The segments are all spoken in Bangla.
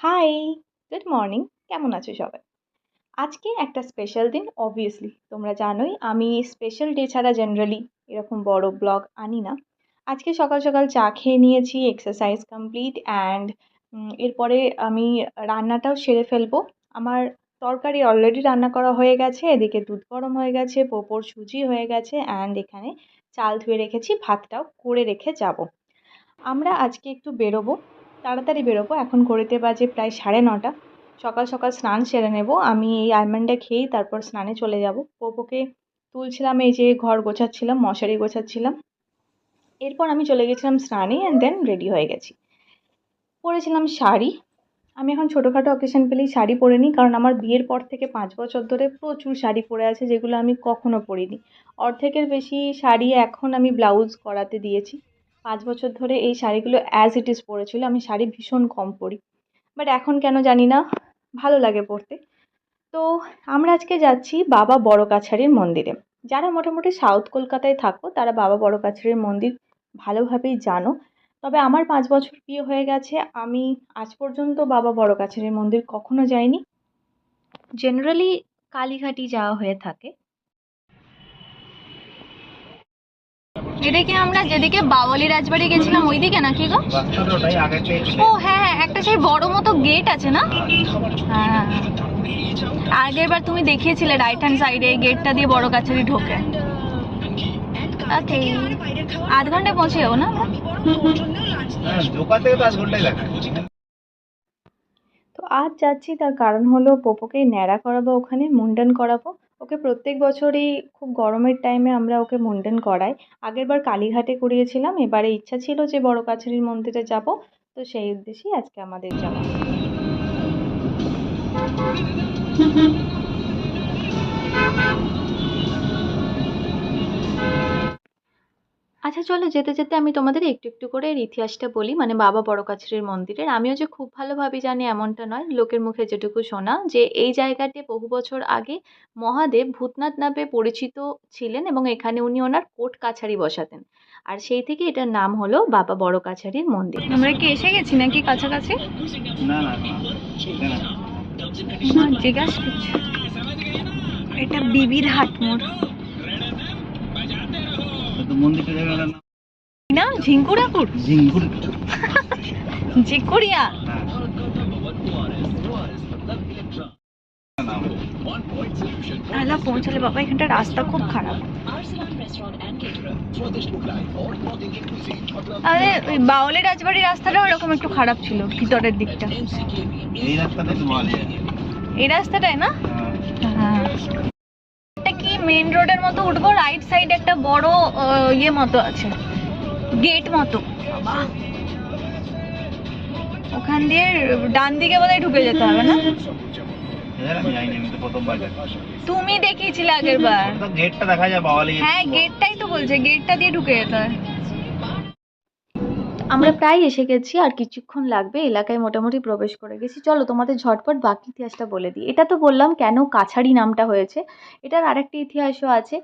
হাই গুড মর্নিং কেমন আছো সবাই? আজকে একটা স্পেশাল দিন অবভিয়াসলি তোমরা জানোই, আমি স্পেশাল ডে ছাড়া জেনারেলি এরকম বড় ব্লগ আনি না। আজকে সকাল সকাল চা খেয়ে নিয়েছি এক্সারসাইজ কমপ্লিট অ্যান্ড এরপরে আমি রান্নাটাও সেরে ফেলব। আমার তরকারি অলরেডি রান্না করা হয়ে গেছে, এদিকে দুধ গরম হয়ে গেছে, পোপর সুজি হয়ে গেছে অ্যান্ড এখানে চাল ধুয়ে রেখেছি, ভাতটাও করে রেখে যাব। আমরা আজকে একটু বেরোবো। তাড়াতাড়ি বেরোবো। এখন ঘড়িতে বাজে প্রায় সাড়ে নটা। সকাল সকাল স্নান সেরে নেব। আমি এই আলমন্ডটা খেয়েই তারপর স্নানে চলে যাব। পোপোকে তুলছিলাম, এই যে ঘর গোছাচ্ছিলাম, মশারি গোছাচ্ছিলাম। এরপর আমি চলে গেছিলাম স্নানে অ্যান্ড দেন রেডি হয়ে গেছি। পরেছিলাম শাড়ি। আমি এখন ছোটোখাটো অকেশন পেলেই শাড়ি পরে নিই, কারণ আমার বিয়ের পর থেকে পাঁচ বছর ধরে প্রচুর শাড়ি পরে আছে, যেগুলো আমি কখনো পরিনি। অর্ধেকের বেশি শাড়ি এখন আমি ব্লাউজ করাতে দিয়েছি। পাঁচ বছর ধরে এই শাড়িগুলো অ্যাজ ইট ইজ পরেছিল, আমি শাড়ি ভীষণ কম পরি। বাট এখন কেন জানি না, ভালো লাগে পরতে। তো আমরা আজকে যাচ্ছি বাবা বড় কাছারির মন্দিরে। যারা মোটামুটি সাউথ কলকাতায় থাকো, তারা বাবা বড় কাছারির মন্দির ভালোভাবেই জানো। তবে আমার পাঁচ বছর বিয়ে হয়ে গেছে, আমি আজ পর্যন্ত বাবা বড় কাছারির মন্দির কখনো যাইনি। জেনারেলি কালীঘাটই যাওয়া হয়ে থাকে। এটা কি আমরা যেদিকে বাওয়ালি রাজবাড়ি গেছিলাম ওইদিকে নাকি গো? ও হ্যাঁ হ্যাঁ একটা সেই বড় মতো গেট আছে না? হ্যাঁ। আগের বার তুমি দেখিয়েছিলে রাইট হ্যান্ড সাইডে গেটটা দিয়ে বড় কাছারি ঢোকে। ওকে আধ ঘন্টায় পৌঁছে যাব না? হ্যাঁ দোকান থেকে তো আধ তো আজ যাচ্ছি তার কারণ হলো পোপোকে ন্যাড়া করাবো ওখানে মুন্ডন করাবো। ওকে প্রত্যেক বছরই খুব গরমের টাইমে আমরা ওকে মুন্ডন করাই। আগেরবার কালীঘাটে করিয়েছিলাম, এবারে ইচ্ছা ছিল যে বড় কাছারির মন্দিরে যাব, তো সেই উদ্দেশ্যেই আজকে আমাদের যাওয়া। আচ্ছা চলো যেতে যেতে আমি তোমাদের একটু একটু করে এর ইতিহাসটা বলি। মানে বাবা বড় কাছারির মন্দিরের। আমিও যে খুব ভালোভাবে জানি এমনটা নয়। লোকের মুখে যেটুকু শোনা যে এই জায়গাতে বহু বছর আগে মহাদেব ভূতনাথ নামে পরিচিত ছিলেন এবং এখানে উনি ওনার কোর্ট কাছারি বসাতেন। আর সেই থেকে এটার নাম হলো বাবা বড় কাছারির মন্দির। আমরা কি এসে গেছি নাকি কাছাকাছি? না না জিজ্ঞাসা করছি। এটা বিবির হাট মোড়। তো মন্দিরটা জায়গাটা না। না ঝিঙ্কুরাপুর জিঙ্গুর ঝিঙ্কুরিয়া? হ্যাঁ নাম আলা পৌঁছালে বাবা এখানটা রাস্তা খুব খারাপ। আরে ওই বাউলের রাজবাড়ির রাস্তাটা ওরকম একটু খারাপ ছিল ভিতরের দিকটা। এই রাস্তাটা তো ভালো জায়গা এই রাস্তাটায় না? হ্যাঁ। কি মেন রোডের মতো উঠবো রাইট সাইড একটা বড় ইয়ে মতো আছে গেট মতো। ওখান দিয়ে ডান দিকে বোধহয় ঢুকে যেতে হবে না? তুমি দেখিয়েছিলে আগের বার গেটটা দেখা যায় হ্যাঁ গেটটাই তো বলছে গেটটা দিয়ে ঢুকে যেতে হয়। আমরা প্রায় এসে গেছি, আর কিছুক্ষণ লাগবে, এলাকায় মোটামুটি প্রবেশ করে গেছি। চলো তোমাদের ঝটপট বাকি ইতিহাসটা বলে দিই। এটা তো বললাম কেন কাছারি নামটা হয়েছে। এটার আরেকটি ইতিহাসও আছে।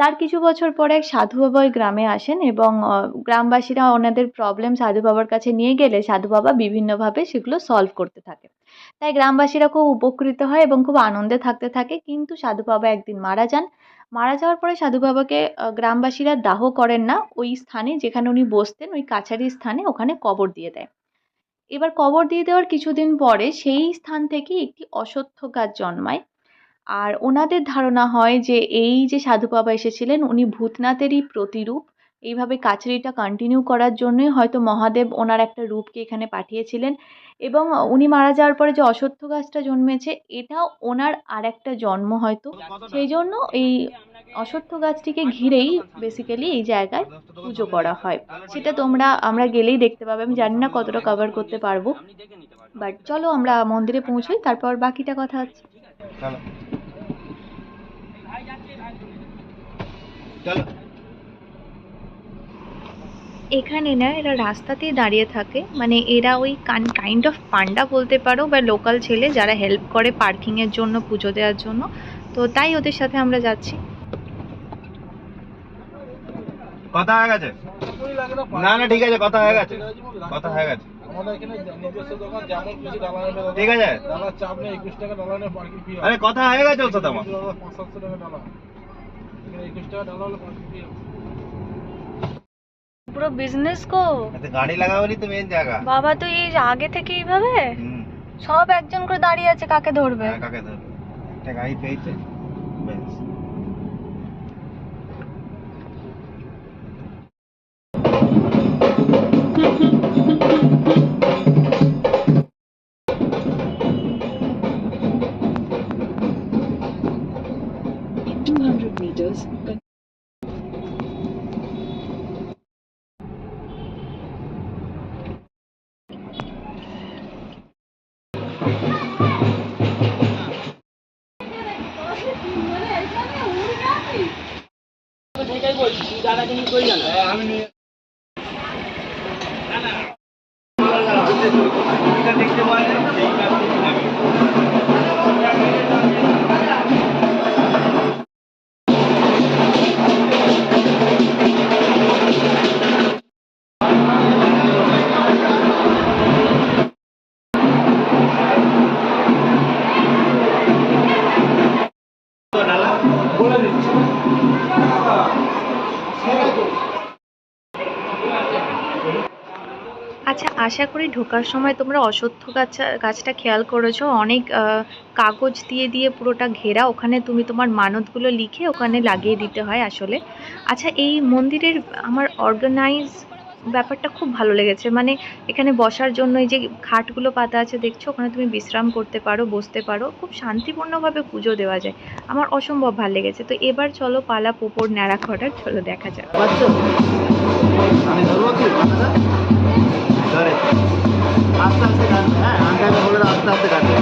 তার কিছু বছর পরে এক সাধু বাবা গ্রামে আসেন এবং গ্রামবাসীরা ওনাদের প্রবলেম সাধু বাবার কাছে নিয়ে গেলে সাধু বাবা বিভিন্নভাবে সেগুলো সলভ করতে থাকে। তাই গ্রামবাসীরা খুব উপকৃত হয় এবং খুব আনন্দে থাকতে থাকে। কিন্তু সাধু বাবা একদিন মারা যান। মারা যাওয়ার পরে সাধু বাবাকে গ্রামবাসীরা দাহ করেন না। ওই স্থানে যেখানে উনি বসতেন, ওই কাছারির স্থানে ওখানে কবর দিয়ে দেয়। এবার কবর দিয়ে দেওয়ার কিছুদিন পরে সেই স্থান থেকে একটি অশ্বত্থ গাছ জন্মায়। আর ওনাদের ধারণা হয় যে, এই যে সাধু বাবা এসেছিলেন, উনি ভূতনাথেরই প্রতিরূপ। এইভাবে কাছারিটা কন্টিনিউ করার জন্যই হয়তো মহাদেব ওনার একটা রূপকে এখানে পাঠিয়েছিলেন। এবং উনি মারা যাওয়ার পরে যে অশ্বত্থ গাছটা জন্মেছে, এটাও ওনার আর একটা জন্ম হয়তো। সেই জন্য এই অশ্বত্থ গাছটিকে ঘিরেই বেসিক্যালি এই জায়গায় পুজো করা হয়। সেটা তোমরা, আমরা গেলেই দেখতে পাবে। আমি জানি না কতটা কভার করতে পারব। বাট চলো আমরা মন্দিরে পৌঁছোই, তারপর বাকিটা কথা চলো। চলো। এখানে না এরা রাস্তাতেই দাঁড়িয়ে থাকে। মানে এরা ওই কাইন্ড অফ পান্ডা বলতে পারো বা লোকাল ছেলে যারা হেল্প করে পার্কিংয়ের জন্য পুজো দেওয়ার জন্য। তো তাই ওদের সাথে আমরা যাচ্ছি। কথা হয়ে গেছে? না না ঠিক আছে কথা হয়ে গেছে। কথা হয়ে গেছে। আমাদের এখানে নিজস্ব দোকান যেমন খুশি ডালা ঠিক আছে। ডালার চাপ নেই একুশ টাকা ডালা পার্কিং ফি আরে কথা হয়ে গেছে ওর সাথে আমার। টাকা ডালা এখানে একুশ টাকা ডালা হলে পার্কিং ফি পুরো বিজনেস কো? আচ্ছা, গাড়ি লাগাবনি তো মেন জায়গা। বাবা তো এই আগে থেকে এইভাবে? হুম। সব একজন করে দাঁড়িয়ে আছে কাকে ধরবে? হ্যাঁ, কাকে ধরবে? একটা গাড়ি পেয়েছে ব্যাস দেখতে পাওয়া আচ্ছা আশা করি ঢোকার সময় তোমরা অশ্বত্থ গাছ, গাছটা খেয়াল করেছ। অনেক কাগজ দিয়ে দিয়ে পুরোটা ঘেরা। ওখানে তুমি তোমার মানতগুলো লিখে ওখানে লাগিয়ে দিতে হয় আসলে। আচ্ছা এই মন্দিরের আমার অর্গানাইজ ব্যাপারটা খুব ভালো লেগেছে। মানে এখানে বসার জন্য এই যে খাটগুলো পাতা আছে, দেখছ? ওখানে তুমি বিশ্রাম করতে পারো, বসতে পারো। খুব শান্তিপূর্ণভাবে পুজো দেওয়া যায়। আমার অসম্ভব ভালো লেগেছে। তো এবার চলো পালা পোপর ন্যাড়া খটার চলো দেখা যাক। ধরে। আস্তে আস্তে কাটবে হ্যাঁ বলে দাও, আস্তে আস্তে কাটবে।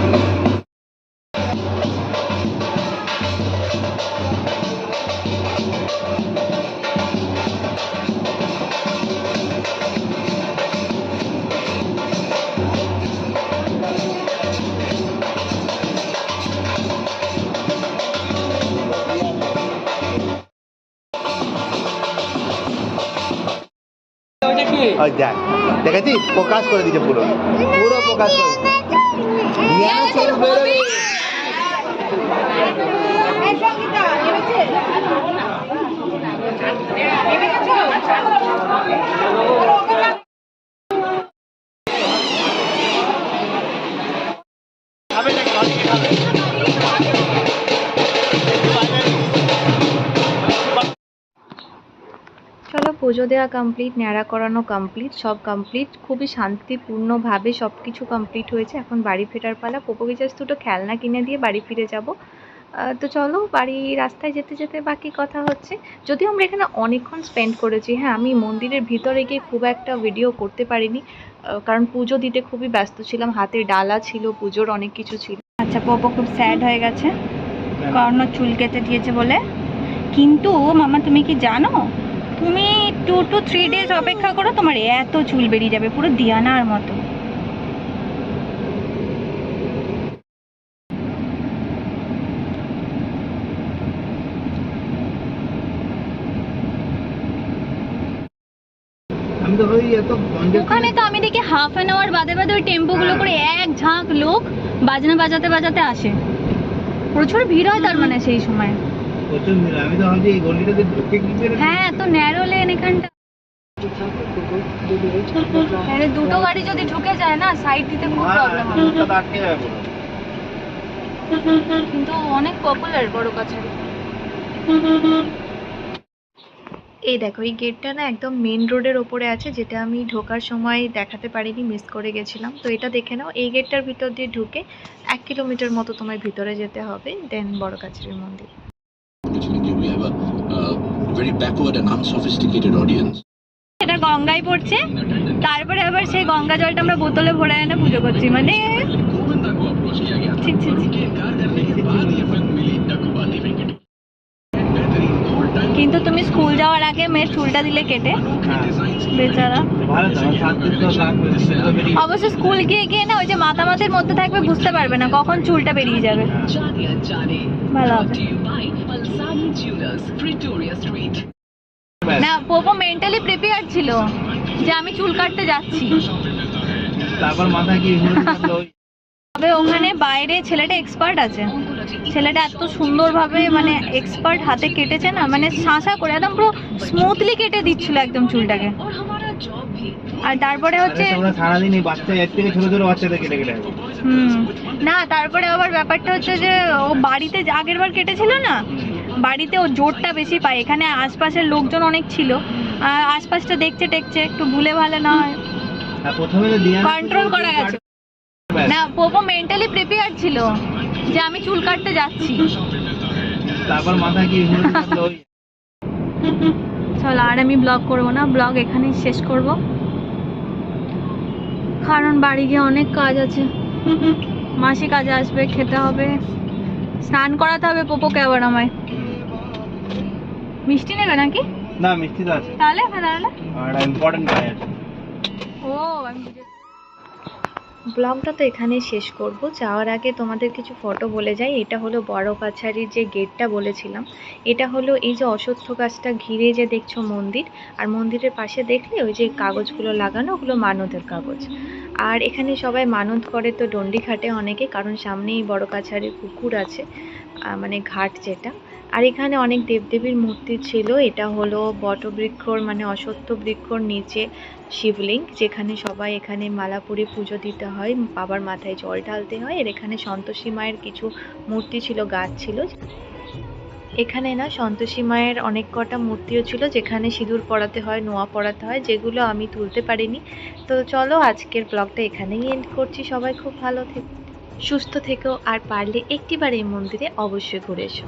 ওই দেখ দেখেছিস প্রকাশ করে দিচ্ছে পুরো। পুরো প্রকাশ করে দিচ্ছে। পুজো দেওয়া কমপ্লিট ন্যাড়া করানো কমপ্লিট সব কমপ্লিট খুবই শান্তিপূর্ণভাবে সব কিছু কমপ্লিট হয়েছে। এখন বাড়ি ফেরার পালা। পোপোকে জাস্ট দুটো খেলনা কিনে দিয়ে বাড়ি ফিরে যাব। তো চলো বাড়ি রাস্তায় যেতে যেতে বাকি কথা হচ্ছে। যদিও আমরা এখানে অনেকক্ষণ স্পেন্ড করেছি। হ্যাঁ আমি মন্দিরের ভিতরে গিয়ে খুব একটা ভিডিও করতে পারিনি। কারণ পুজো দিতে খুবই ব্যস্ত ছিলাম। হাতে ডালা ছিল পুজোর অনেক কিছু ছিল। আচ্ছা পোপো খুব স্যাড হয়ে গেছে। কারণ চুল কেটে দিয়েছে বলে। কিন্তু মামা তুমি কি জানো? তুমি টু টু থ্রি ডেজ অপেক্ষা করো তোমার এত চুল বেরিয়ে যাবে পুরো দিয়ানার মতো। ওখানে তো আমি দেখি হাফ অ্যান আওয়ার বাদে বাদে ওই টেম্পোগুলো করে এক ঝাঁক লোক বাজনা বাজাতে বাজাতে আসে। প্রচুর ভিড় হয় তার মানে সেই সময়। প্রচুর। আমি তো ভাবছি এই গলিটাতে ঢুকে কি করে? হ্যাঁ এত ন্যারো লেন এখানটা। আরে দুটো গাড়ি যদি ঢুকে যায় না সাইড দিতে খুব প্রবলেম হয় রাস্তাটা আটকে যাবে পুরো। কিন্তু অনেক পপুলার বড় কাছারি এই দেখো এই গেটটা না একদম মেন রোডের ওপরে আছে যেটা আমি ঢোকার সময় দেখাতে পারিনি মিস করে গেছিলাম। তো এটা দেখে নাও এই গেটটার ভিতর দিয়ে ঢুকে এক কিলোমিটার মতো তোমায় ভিতরে যেতে হবে দেন বড় কাছারির মন্দির। Very backward and unsophisticated audience. এটা গঙ্গায় পড়ছে তারপরে আবার সেই গঙ্গা জলটা আমরা বোতলে ভরে এনে পুজো করছি মানে ঠিক ঠিক। কিন্তু তুমি স্কুল যাওয়ার আগে মেয়ের চুলটা দিলে কেটে। বেচারা। অবশ্য স্কুল গিয়ে গিয়ে না ওই যে মাতামাতির মধ্যে থাকবে বুঝতে পারবে না কখন চুলটা বেরিয়ে যাবে। ভালো না পোপো মেন্টালি প্রিপেয়ার ছিল যে আমি চুল কাটতে যাচ্ছি। তারপর মাথায় কি তবে ওখানে বাইরে ছেলেটা এক্সপার্ট আছে। ছেলেটা এত সুন্দরভাবে মানে এক্সপার্ট হাতে কেটেছে না মানে শাঁসা করে একদম পুরো স্মুথলি কেটে দিচ্ছিল একদম চুলটাকে। আর তারপরে হচ্ছে হুম না তারপরে আবার ব্যাপারটা হচ্ছে যে ও বাড়িতে আগের বার কেটেছিল না বাড়িতে ও জোরটা বেশি পায় এখানে আশপাশের লোকজন অনেক ছিল আর আশপাশটা দেখছে টেকছে একটু ভুলে ভালো না হয়। কন্ট্রোল করা গেছে। না পোপো মেন্টালি প্রিপেয়ার ছিল। যে আমি চুল কাটতে যাচ্ছি। তারপর কি চলো আর আমি ব্লগ করব না ব্লগ এখানেই শেষ করব। কারণ বাড়ি গিয়ে অনেক কাজ আছে। মাসি কাজে আসবে খেতে হবে। স্নান করাতে হবে পোপোকে আবার আমায়। মিষ্টি নেবে নাকি? না মিষ্টি তো আছে। তাহলে হ্যাঁ তাহলে। আর ইম্পর্টেন্ট কাজ আছে। ও আমি। ব্লগটা তো এখানেই শেষ করব। যাওয়ার আগে তোমাদের কিছু ফটো বলে যাই। এটা হলো বড় কাছারির যে গেটটা বলেছিলাম। এটা হলো এই যে অশ্বত্থ গাছটা ঘিরে যে দেখছ মন্দির। আর মন্দিরের পাশে দেখলে ওই যে কাগজগুলো লাগানো, ওগুলো মানতের কাগজ। আর এখানে সবাই মানত করে তো ডন্ডি খাটে অনেকে, কারণ সামনেই বড় কাছারির পুকুর আছে। মানে ঘাট যেটা। আর এখানে অনেক দেবদেবীর মূর্তি ছিল। এটা হলো বটবৃক্ষর মানে অশ্বত্থ বৃক্ষর নিচে শিবলিঙ্গ যেখানে সবাই এখানে মালাপুরে পুজো দিতে হয়। বাবার মাথায় জল ঢালতে হয়। আর এখানে সন্তোষী মায়ের কিছু মূর্তি ছিল, গাছ ছিল। এখানে না, সন্তোষী মায়ের অনেক কটা মূর্তিও ছিল, যেখানে সিঁদুর পরাতে হয়, নোয়া পরাতে হয়, যেগুলো আমি তুলতে পারিনি। তো চলো, আজকের ব্লগটা এখানেই এন্ড করছি। সবাই খুব ভালো থেকো। সুস্থ থেকেও আর পারলে একটিবার এই মন্দিরে অবশ্যই ঘুরে এসো।